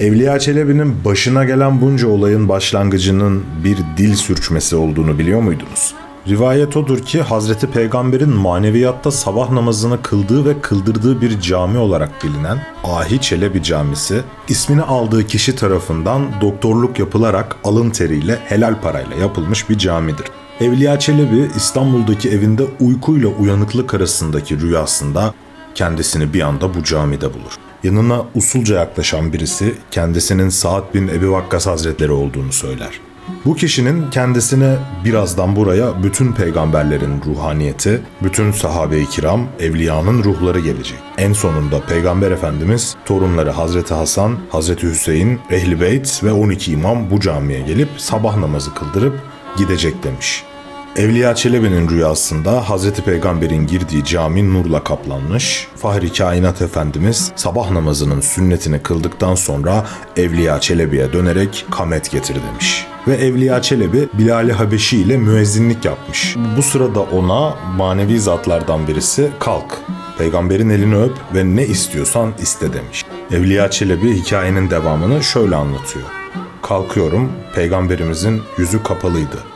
Evliya Çelebi'nin başına gelen bunca olayın başlangıcının bir dil sürçmesi olduğunu biliyor muydunuz? Rivayet odur ki Hazreti Peygamber'in maneviyatta sabah namazını kıldığı ve kıldırdığı bir cami olarak bilinen Ahi Çelebi Camisi, ismini aldığı kişi tarafından doktorluk yapılarak alın teriyle helal parayla yapılmış bir camidir. Evliya Çelebi İstanbul'daki evinde uykuyla uyanıklık arasındaki rüyasında kendisini bir anda bu camide bulur. Yanına usulca yaklaşan birisi kendisinin Sa'd bin Ebi Vakkas Hazretleri olduğunu söyler. Bu kişinin kendisine birazdan buraya bütün peygamberlerin ruhaniyeti, bütün sahabe-i kiram, evliyanın ruhları gelecek. En sonunda Peygamber Efendimiz torunları Hazreti Hasan, Hazreti Hüseyin, Ehli Beyt ve 12 imam bu camiye gelip sabah namazı kıldırıp gidecek demiş. Evliya Çelebi'nin rüyasında Hazreti Peygamber'in girdiği cami nurla kaplanmış. Fahri Kainat Efendimiz sabah namazının sünnetini kıldıktan sonra Evliya Çelebi'ye dönerek kamet getir demiş. Ve Evliya Çelebi Bilal-i Habeşi ile müezzinlik yapmış. Bu sırada ona manevi zatlardan birisi kalk, peygamberin elini öp ve ne istiyorsan iste demiş. Evliya Çelebi hikayenin devamını şöyle anlatıyor. Kalkıyorum, peygamberimizin yüzü kapalıydı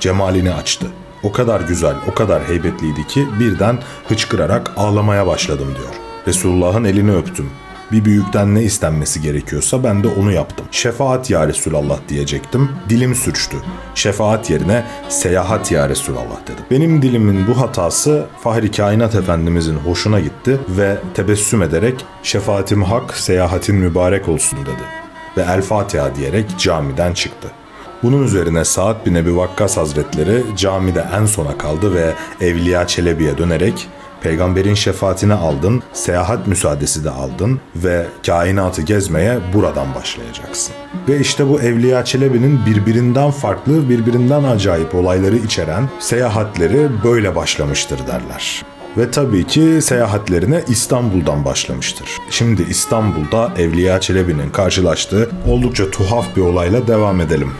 cemalini açtı. O kadar güzel, o kadar heybetliydi ki birden hıçkırarak ağlamaya başladım diyor. Resulullah'ın elini öptüm. Bir büyükten ne istenmesi gerekiyorsa ben de onu yaptım. Şefaat ya Resulallah diyecektim. Dilim sürçtü. Şefaat yerine seyahat ya Resulallah dedim. Benim dilimin bu hatası Fahri Kainat Efendimizin hoşuna gitti ve tebessüm ederek şefaatim hak, seyahatin mübarek olsun dedi. Ve El Fatiha diyerek camiden çıktı. Bunun üzerine Sa'd bin Ebi Vakkas Hazretleri camide en sona kaldı ve Evliya Çelebi'ye dönerek Peygamberin şefaatini aldın, seyahat müsaadesi de aldın ve kainatı gezmeye buradan başlayacaksın. Ve işte bu Evliya Çelebi'nin birbirinden farklı, birbirinden acayip olayları içeren seyahatleri böyle başlamıştır derler. Ve tabii ki seyahatlerine İstanbul'dan başlamıştır. Şimdi İstanbul'da Evliya Çelebi'nin karşılaştığı oldukça tuhaf bir olayla devam edelim.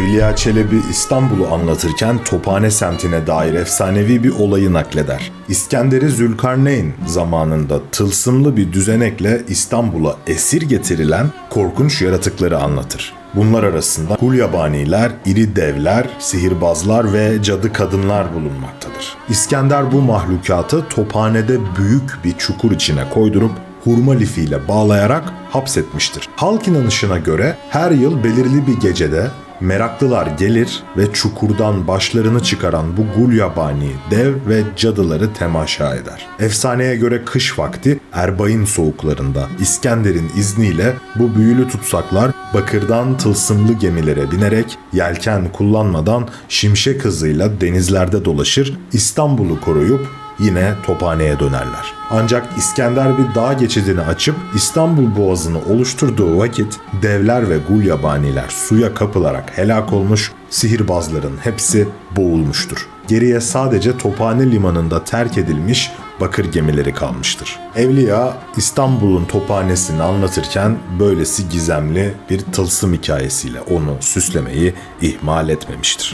Evliya Çelebi İstanbul'u anlatırken Tophane semtine dair efsanevi bir olayı nakleder. İskenderi Zülkarneyn zamanında tılsımlı bir düzenekle İstanbul'a esir getirilen korkunç yaratıkları anlatır. Bunlar arasında gulyabaniler, iri devler, sihirbazlar ve cadı kadınlar bulunmaktadır. İskender bu mahlukatı tophanede büyük bir çukur içine koydurup hurma lifiyle bağlayarak hapsetmiştir. Halk inanışına göre her yıl belirli bir gecede meraklılar gelir ve çukurdan başlarını çıkaran bu gulyabani dev ve cadıları temaşa eder. Efsaneye göre kış vakti Erbay'ın soğuklarında İskender'in izniyle bu büyülü tutsaklar bakırdan tılsımlı gemilere binerek yelken kullanmadan şimşek hızıyla denizlerde dolaşır, İstanbul'u koruyup yine tophaneye dönerler. Ancak İskender bir dağ geçidini açıp İstanbul Boğazı'nı oluşturduğu vakit devler ve gulyabaniler suya kapılarak helak olmuş, sihirbazların hepsi boğulmuştur. Geriye sadece Tophane limanında terk edilmiş bakır gemileri kalmıştır. Evliya İstanbul'un tophanesini anlatırken böylesi gizemli bir tılsım hikayesiyle onu süslemeyi ihmal etmemiştir.